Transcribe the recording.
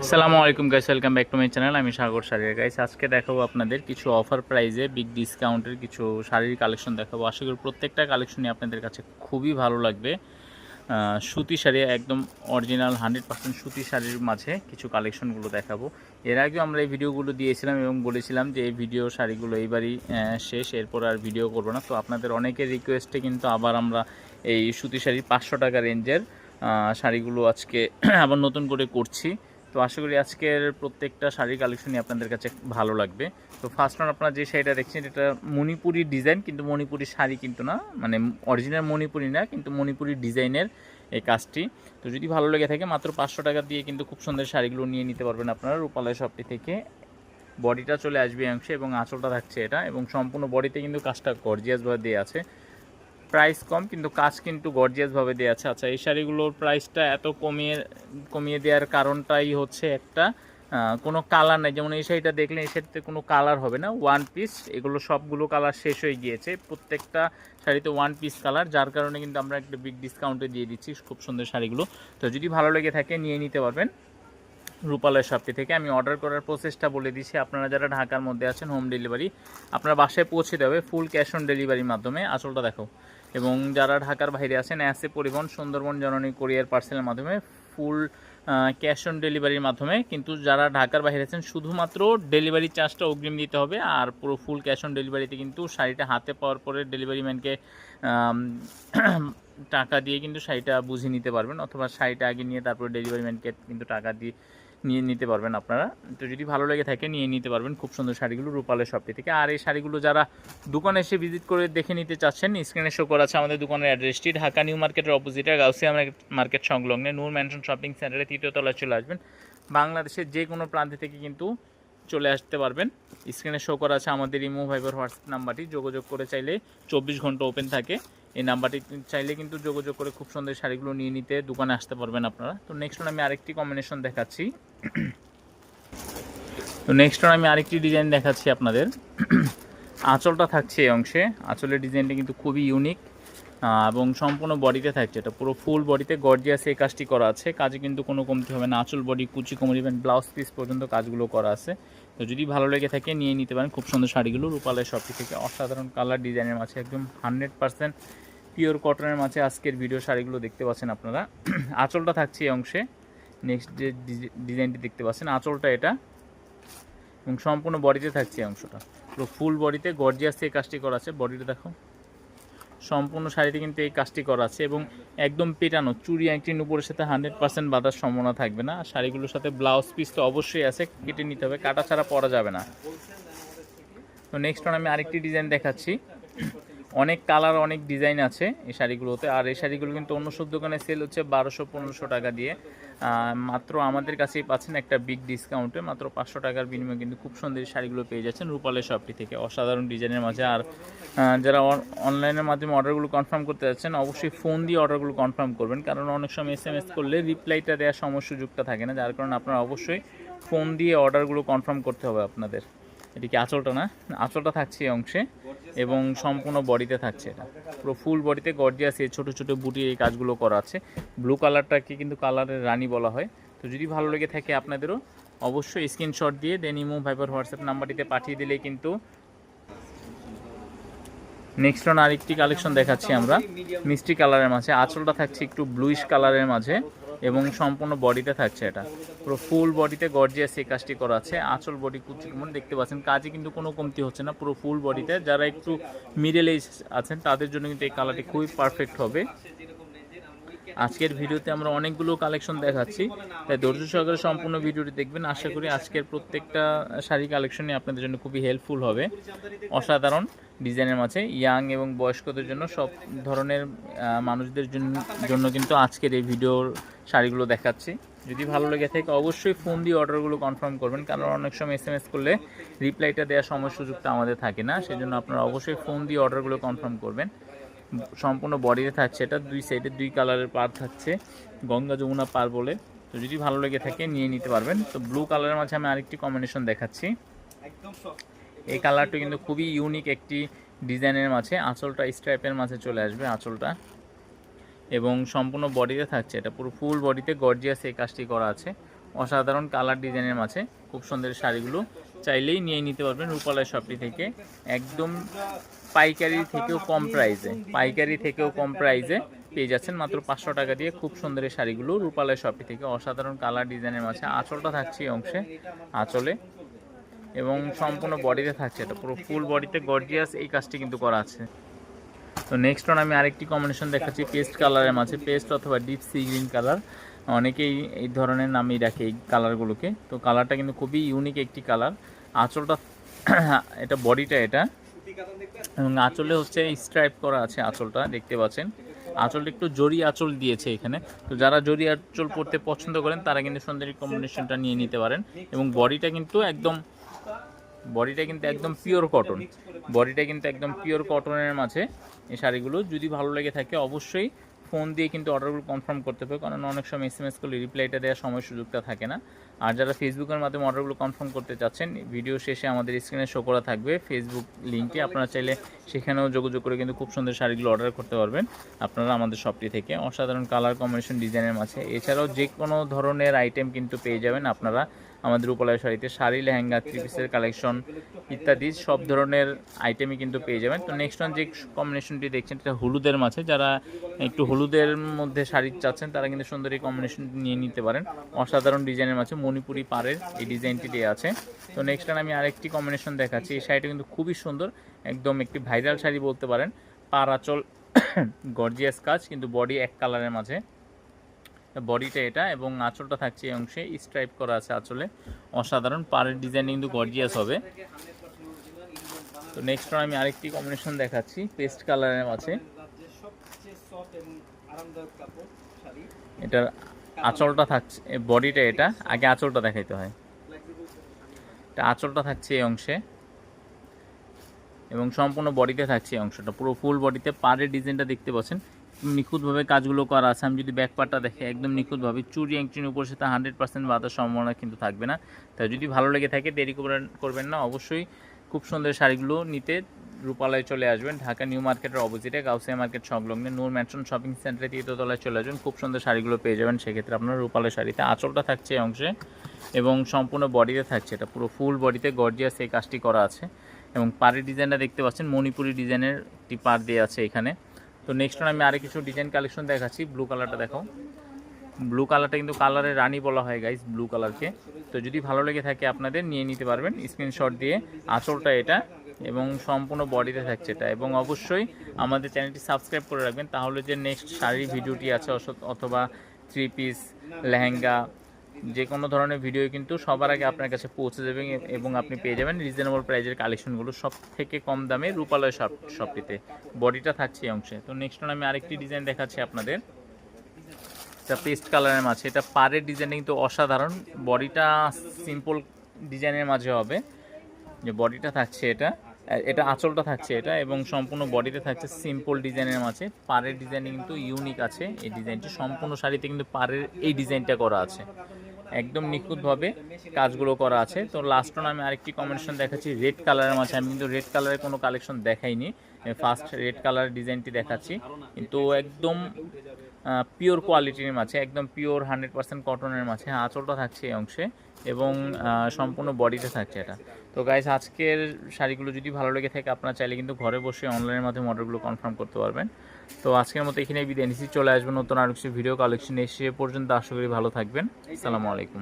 আসসালামু আলাইকুম guys welcome back to my channel আমি সাগর শাড়ির। গাইস আজকে দেখাবো আপনাদের কিছু অফার প্রাইজে বিগ ডিসকাউন্টের কিছু শাড়ির কালেকশন দেখাবো। আশা করি প্রত্যেকটা কালেকশনই আপনাদের কাছে খুবই ভালো লাগবে। সুতি শাড়ি একদম অরিজিনাল হান্ড্রেড পার্সেন্ট সুতি শাড়ির মাঝে কিছু কালেকশনগুলো দেখাবো। এর আগেও আমরা এই ভিডিওগুলো দিয়েছিলাম এবং বলেছিলাম যে এই ভিডিও শাড়িগুলো এইবারই শেষ, এরপর আর ভিডিও করব না। তো আপনাদের অনেকের রিকোয়েস্টে কিন্তু আবার আমরা এই সুতি শাড়ি পাঁচশো টাকা রেঞ্জের শাড়িগুলো আজকে আবার নতুন করে করছি। তো আশা করি আজকের প্রত্যেকটা শাড়ির কালেকশনই আপনাদের কাছে ভালো লাগবে। তো ফার্স্ট অন আপনারা যে শাড়িটা দেখছেন, এটা মণিপুরি ডিজাইন কিন্তু মণিপুরি শাড়ি কিন্তু না মানে অরিজিনাল মণিপুরি না, কিন্তু মণিপুরি ডিজাইনের এই কাজটি। তো যদি ভালো লেগে থাকে, মাত্র পাঁচশো টাকা দিয়ে কিন্তু খুব সুন্দর শাড়িগুলো নিয়ে নিতে পারবেন আপনারা রূপালয় শপটি থেকে। বডিটা চলে আসবে অংশে এবং আঁচলটা থাকছে এটা এবং সম্পূর্ণ বডিতে কিন্তু কাজটা গর্জিয়াসভাবে দেওয়া আছে। প্রাইস কম, কিন্তু কাজ কিন্তু গর্জিয়াসভাবে দেওয়া আছে। আচ্ছা এই শাড়িগুলোর প্রাইসটা এত কমিয়ে কমিয়ে দেওয়ার কারণটাই হচ্ছে একটা কোনো কালার নাই। যেমন এই শাড়িটা দেখলে এই শাড়িতে কোনো কালার হবে না ওয়ান পিস এগুলো সবগুলো কালার শেষ হয়ে গিয়েছে। প্রত্যেকটা শাড়িতে ওয়ান পিস কালার যার কারণে কিন্তু আমরা একটা বিগ ডিসকাউন্টে দিয়ে দিচ্ছি খুব সুন্দর শাড়িগুলো। তো যদি ভালো লেগে থাকে, নিয়ে নিতে পারবেন। রূপালয় শপটি থেকে আমি অর্ডার করার প্রসেসটা বলে দিচ্ছি আপনারা যারা ঢাকার মধ্যে আছেন হোম ডেলিভারি আপনার বাসায় পৌঁছে দেবে ফুল ক্যাশ অন ডেলিভারির মাধ্যমে। আসলটা দেখো, এবং যারা ঢাকার বাইরে আছেন অ্যাসে পরিবহন, সুন্দরবন জননী কোরিয়ার পার্সেলের মাধ্যমে ফুল ক্যাশ অন ডেলিভারির মাধ্যমে। কিন্তু যারা ঢাকার বাইরে আছেন, শুধুমাত্র ডেলিভারি চার্জটা অগ্রিম দিতে হবে, আর পুরো ফুল ক্যাশ অন ডেলিভারিতে কিন্তু শাড়িটা হাতে পাওয়ার পরে ডেলিভারি ম্যানকে টাকা দিয়ে কিন্তু শাড়িটা বুঝিয়ে নিতে পারবেন, অথবা শাড়িটা আগে নিয়ে তারপরে ডেলিভারি ম্যানকে কিন্তু টাকা দিয়ে নিয়ে নিতে পারবেন আপনারা। তো যদি ভালো লেগে থাকে, নিয়ে নিতে পারবেন। খুব সুন্দর শাড়িগুলো রূপালের শপটি থেকে। আর এই শাড়িগুলো যারা দোকানে এসে ভিজিট করে দেখে নিতে চাচ্ছেন স্ক্রিনে শো করা আছে আমাদের দোকানের অ্যাড্রেসটি ঢাকা নিউ মার্কেটের অপোজিটে গাউসিয়া মার্কেট সংলগ্নে নূর ম্যানশন শপিং সেন্টারে তৃতীয় তলায় চলে আসবেন। বাংলাদেশের যে কোনো প্রান্ত থেকে কিন্তু চলে আসতে পারবেন। স্ক্রিনে শো করা আছে আমাদের ইমো ভাইবার হোয়াটসঅ্যাপ নাম্বারটি। যোগাযোগ করে চাইলে চব্বিশ ঘণ্টা ওপেন থাকে। এই নাম্বারটি চাইলে কিন্তু যোগাযোগ করে খুব সুন্দর শাড়িগুলো নিয়ে নিতে দোকানে আসতে পারবেন আপনারা। তো নেক্সট আমি আরেকটি কম্বিনেশন দেখাচ্ছি। তো নেক্সট আমি আরেকটি ডিজাইন দেখাচ্ছি আপনাদের। আঁচলটা থাকছে এই অংশে। আঁচলের ডিজাইনটা কিন্তু খুবই ইউনিক এবং সম্পূর্ণ বডিতে থাকছে এটা। পুরো ফুল বডিতে গর্জিয়াস এই কাজটি করা আছে। কাজে কিন্তু কোনো কমতি হবে না। আঁচল বডি কুচি, কোমর ইভেন ব্লাউজ পিস পর্যন্ত কাজগুলো করা আছে। তো যদি ভালো লেগে থাকে, নিয়ে নিতে পারেন। খুব সুন্দর শাড়িগুলো রূপালয় শপটি থেকে। অসাধারণ কালার ডিজাইনের মাঝে, একদম হান্ড্রেড পার্সেন্ট পিওর কটনের মাঝে আজকের ভিডিও শাড়িগুলো দেখতে পাচ্ছেন আপনারা। আঁচলটা থাকছে এই অংশে। নেক্সট যে ডিজ- ডিজাইনটি দেখতে পাচ্ছেন, আঁচলটা এটা। এবং সম্পূর্ণ বডিতে থাকছে এই অংশটা। পুরো ফুল বডিতে গর্জিয়াস এই কাজটি করা আছে। বডিটা দেখো। সম্পূর্ণ শাড়িতে কিন্তু এই কাজটি করা আছে এবং একদম পেটানো চুরি আংটির উপরের সাথে হান্ড্রেড পার্সেন্ট বাঁধার সম্ভাবনা থাকবে না। শাড়িগুলোর সাথে ব্লাউজ পিস তো অবশ্যই আছে, কেটে নিতে হবে, কাটা ছাড়া পরা যাবে না। তো নেক্সট আমি আরেকটি ডিজাইন দেখাচ্ছি। অনেক কালার, অনেক ডিজাইন আছে এই শাড়িগুলোতে। আর এই শাড়িগুলো কিন্তু অন্য সব দোকানে সেল হচ্ছে বারোশো, পনেরোশো টাকা দিয়ে। মাত্র আমাদের কাছেই পাচ্ছেন একটা বিগ ডিসকাউন্টে মাত্র পাঁচশো টাকার বিনিময়ে কিন্তু খুব সুন্দর শাড়িগুলো পেয়ে যাচ্ছেন রূপালের শপটি থেকে। অসাধারণ ডিজাইনের মাঝে। আর যারা অনলাইনের মাধ্যমে অর্ডারগুলো কনফার্ম করতে যাচ্ছেন, অবশ্যই ফোন দিয়ে অর্ডারগুলো কনফার্ম করবেন। কারণ অনেক সময় এস এম এস করলে রিপ্লাইটা দেওয়ার সময় সুযোগটা থাকে না। যার কারণে আপনারা অবশ্যই ফোন দিয়ে অর্ডারগুলো কনফার্ম করতে হবে আপনাদের। এটিকে আঁচলটা না? আঁচলটা থাকছে এই অংশে এবং সম্পূর্ণ বডিতে থাকছে এটা। পুরো ফুল বডিতে গর্জিয়াস এই ছোটো ছোটো বুটির এই কাজগুলো করা আছে। ব্লু কালারটাকে কিন্তু কালারের রানী বলা হয়। তো যদি ভালো লেগে থাকে আপনাদেরও, অবশ্যই স্ক্রিনশট দিয়ে দেন ইমো ভাইবার হোয়াটসঅ্যাপ নাম্বারটিতে পাঠিয়ে দিলেই কিন্তু নেক্সট অন আরেকটি কালেকশন দেখাচ্ছি আমরা। মিষ্টি কালারের মাঝে, আঁচলটা থাকছে একটু ব্লুইশ কালারের মাঝে। এবং সম্পূর্ণ বডিতে থাকছে এটা। পুরো ফুল বডিতে গর্জিয়াস এই কাজটি করা আছে। আঁচল বডি কুচি কেমন দেখতে পাচ্ছেন। কাজে কিন্তু কোনো কমতি হচ্ছে না। পুরো ফুল বডিতে যারা একটু মিডল এজ আছেন, তাদের জন্য কিন্তু এই কালারটি খুবই পারফেক্ট হবে। আজকের ভিডিওতে আমরা অনেকগুলো কালেকশন দেখাচ্ছি। তাই ধৈর্য সহকারে সম্পূর্ণ ভিডিওটি দেখবেন। আশা করি আজকের প্রত্যেকটা শাড়ি কালেকশনই আপনাদের জন্য খুবই হেল্পফুল হবে। অসাধারণ ডিজাইনের মাঝে। ইয়াং এবং বয়স্কদের জন্য সব ধরনের মানুষদের জন্য কিন্তু আজকের এই ভিডিওর শাড়িগুলো দেখাচ্ছি। যদি ভালো লেগে থাকে অবশ্যই ফোন দিয়ে অর্ডারগুলো কনফার্ম করবেন। কারণ অনেক সময় এস এম এস করলে রিপ্লাইটা দেওয়ার সময় সুযোগটা আমাদের থাকে না। সেজন্য আপনারা অবশ্যই ফোন দিয়ে অর্ডারগুলো কনফার্ম করবেন। সম্পূর্ণ বডিতে থাকছে এটা দুই সাইডে দুই কালারের পার থাকছে গঙ্গা যমুনা পার বলে। তো যদি ভালো লেগে থাকে নিয়ে নিতে পারবেন। তো ব্লু কালারের মাঝে আমি আরেকটি কম্বিনেশন দেখাচ্ছি। এই কালারটা কিন্তু খুবই ইউনিক একটি ডিজাইনের মাঝে আঁচলটা স্ট্রাইপের মাঝে চলে আসবে আঁচলটা। এবং সম্পূর্ণ বডিতে থাকছে এটা পুরো ফুল বডিতে গর্জিয়াস এই কাজটি করা আছে। অসাধারণ কালার ডিজাইনের মাঝে খুব সুন্দর শাড়িগুলো চাইলেই নিয়ে নিতে পারবেন রূপালয় শপটি থেকে। একদম পাইকারি থেকেও কম প্রাইসে পাইকারি থেকেও কম প্রাইসে পেয়ে যাচ্ছেন মাত্র পাঁচশো টাকা দিয়ে খুব সুন্দর এই শাড়িগুলো। রূপালয় শপটি থেকে অসাধারণ কালার ডিজাইনের মাঝে আঁচলটা থাকছে এই অংশে, আঁচলে। এবং সম্পূর্ণ বডিতে থাকছে এটা, পুরো ফুল বডিতে গর্জিয়াস এই কাজটি কিন্তু করা আছে। তো নেক্সট অন আমি আরেকটি কম্বিনেশন দেখাচ্ছি পেস্ট কালারের মাঝে পেস্ট অথবা ডিপ সি গ্রিন কালার অনেকেই এই ধরনের নামই রাখে এই কালারগুলোকে তো কালারটা কিন্তু খুবই ইউনিক একটি কালার আঁচলটা, এটা বডিটা এটা। এবং আঁচলে হচ্ছে স্ট্রাইপ করা আছে আঁচলটা, দেখতে পাচ্ছেন। আঁচলটা একটু জরি আঁচল দিয়েছে এখানে। তো যারা জরি আঁচল পড়তে পছন্দ করেন, তারা কিন্তু সুন্দরী কম্বিনেশনটা নিয়ে নিতে পারেন। এবং বডিটা কিন্তু একদম বডিটা কিন্তু একদম পিওর কটন বডিটা কিন্তু একদম পিওর কটনের মাঝে এই শাড়িগুলো। যদি ভালো লেগে থাকে, অবশ্যই ফোন দিয়ে কিন্তু অর্ডারগুলো কনফার্ম করতে হবে, কারণ অনেক সময় এস এম এস করলে রিপ্লাইটা দেওয়ার সময় সুযোগটা থাকে না। আর যারা ফেসবুকের মাধ্যমে অর্ডারগুলো কনফার্ম করতে চাচ্ছেন ভিডিও শেষে আমাদের স্ক্রিনে শো করা থাকবে। ফেসবুক লিঙ্কে আপনারা চাইলে সেখানেও যোগাযোগ করে কিন্তু খুব সুন্দর শাড়িগুলো অর্ডার করতে পারবেন। আপনারা আমাদের শপটি থেকে অসাধারণ কালার কম্বিনেশন ডিজাইনের মাঝে। এছাড়াও যে কোনো ধরনের আইটেম কিন্তু পেয়ে যাবেন আপনারা আমাদের উপলয় শাড়িতে। শাড়ি, লেহেঙ্গা থ্রি পিসের কালেকশন ইত্যাদি সব ধরনের আইটেমই কিন্তু পেয়ে যাবেন। তো নেক্সট ওয়ান যে কম্বিনেশনটি দেখছেন এটা হলুদের মাঝে। যারা একটু হলুদের মধ্যে শাড়ি চাচ্ছেন, তারা কিন্তু সুন্দর এই কম্বিনেশন নিয়ে নিতে পারেন। অসাধারণ ডিজাইনের মাঝে মণিপুরি পাড়ের এই ডিজাইনটি দেওয়া আছে। তো নেক্সট আমি আরেকটি কম্বিনেশন দেখাচ্ছি। এই শাড়িটা কিন্তু খুবই সুন্দর। একদম একটি ভাইরাল শাড়ি বলতে পারেন। পার আঁচল গর্জিয়াস কাজ, কিন্তু বডি এক কালারের মাঝে। বডিটা এটা এবং আঁচলটা থাকছে এই অংশে। স্ট্রাইপ করা আছে আঁচলে। অসাধারণ। পাড়ের ডিজাইন কিন্তু গর্জিয়াস হবে। তো নেক্সট আমি আরেকটি কম্বিনেশন দেখাচ্ছি পেস্ট কালারের মাঝে। এটার আঁচলটা থাকছে বডিটা এটা। আগে আঁচলটা দেখাইতে হয়। এটা আঁচলটা থাকছে এই অংশে। এবং সম্পূর্ণ বডিতে থাকছে এই অংশটা। পুরো ফুল বডিতে পাড়ের ডিজাইনটা দেখতে পাচ্ছেন। নিখুঁতভাবে কাজগুলো করা আছে। আমি যদি ব্যাক পার্টটা দেখে, একদম নিখুঁতভাবে চুরি অ্যাংটির উপর সেটা হান্ড্রেড পার্সেন্ট বাঁধার সম্ভাবনা কিন্তু থাকবে না। তাই যদি ভালো লেগে থাকে, দেরি করবেন না। অবশ্যই খুব সুন্দর শাড়িগুলো নিতে রূপালয়ে চলে আসবেন। ঢাকা নিউ মার্কেটের অপোজিটে, গাউসিয়া মার্কেট সংলগ্নে নূর ম্যানশন শপিং সেন্টারে তৃতীয়তলায় চলে আসবেন। খুব সুন্দর শাড়িগুলো পেয়ে যাবেন। সেক্ষেত্রে আপনার রূপালয় শাড়িতে আঁচলটা থাকছে অংশে এবং সম্পূর্ণ বডিতে থাকছে। এটা পুরো ফুল বডিতে গর্জিয়াস এই কাজটি করা আছে। এবং পাড়ের ডিজাইনটা দেখতে পাচ্ছেন, মণিপুরি ডিজাইনের একটি পাড় দিয়ে আছে এখানে। তো নেক্সট আমি আরও কিছু ডিজাইন কালেকশন দেখাচ্ছি ব্লু কালারটা দেখো। ব্লু কালারটা কিন্তু কালারের রানী বলা হয় গাইস ব্লু কালারকে তো যদি ভালো লেগে থাকে আপনাদের, নিয়ে নিতে পারবেন। স্ক্রিনশট দিয়ে আঁচলটা এটা এবং সম্পূর্ণ বডিতে থাকছে এটা। এবং অবশ্যই আমাদের চ্যানেলটি সাবস্ক্রাইব করে রাখবেন, তাহলে যে নেক্সট শাড়ির ভিডিওটি আছে অথবা থ্রি পিস লেহেঙ্গা যে কোনো ধরনের ভিডিও কিন্তু সবার আগে আপনার কাছে পৌঁছে যাবে এবং আপনি পেয়ে যাবেন রিজনেবল প্রাইজের কালেকশনগুলো সব থেকে কম দামে রূপালয় শপ শপটিতে বডিটা থাকছে এই অংশে। তো নেক্সট আমি আরেকটি ডিজাইন দেখাচ্ছি আপনাদের। এটা পেস্ট কালারের মাঝে। এটা পাড়ের ডিজাইন কিন্তু অসাধারণ। বডিটা সিম্পল ডিজাইনের মাঝে হবে। যে বডিটা থাকছে এটা। এটা আঁচলটা থাকছে এটা এবং সম্পূর্ণ বডিতে থাকছে সিম্পল ডিজাইনের মাঝে। পাড়ের ডিজাইন কিন্তু ইউনিক আছে। এই ডিজাইনটি সম্পূর্ণ শাড়িতে কিন্তু পাড়ের এই ডিজাইনটা করা আছে। একদম নিখুঁতভাবে কাজগুলো করা আছে। তো লাস্ট আমি আরেকটি কম্বিনেশন দেখাচ্ছি রেড কালারের মাঝে। আমি কিন্তু রেড কালারের কোনো কালেকশন দেখাইনি। ফার্স্ট রেড কালার ডিজাইনটি দেখাচ্ছি। কিন্তু একদম পিওর কোয়ালিটির মাঝে, একদম পিওর হান্ড্রেড পার্সেন্ট কটনের মাঝে আঁচলটা থাকছে এই অংশে এবং সম্পূর্ণ বডিতে থাকছে এটা। তো গাইজ আজকের শাড়িগুলো যদি ভালো লেগে থাকে আপনারা চাইলে কিন্তু ঘরে বসে অনলাইনের মাধ্যমে অর্ডারগুলো কনফার্ম করতে পারবেন। তো আজকের মতো এখানে বিদায় নিচ্ছি। চলে আসবেন নতুন আরও কিছু ভিডিও কালেকশন এসে পর্যন্ত আশা করি ভালো থাকবেন। আসসালামু আলাইকুম।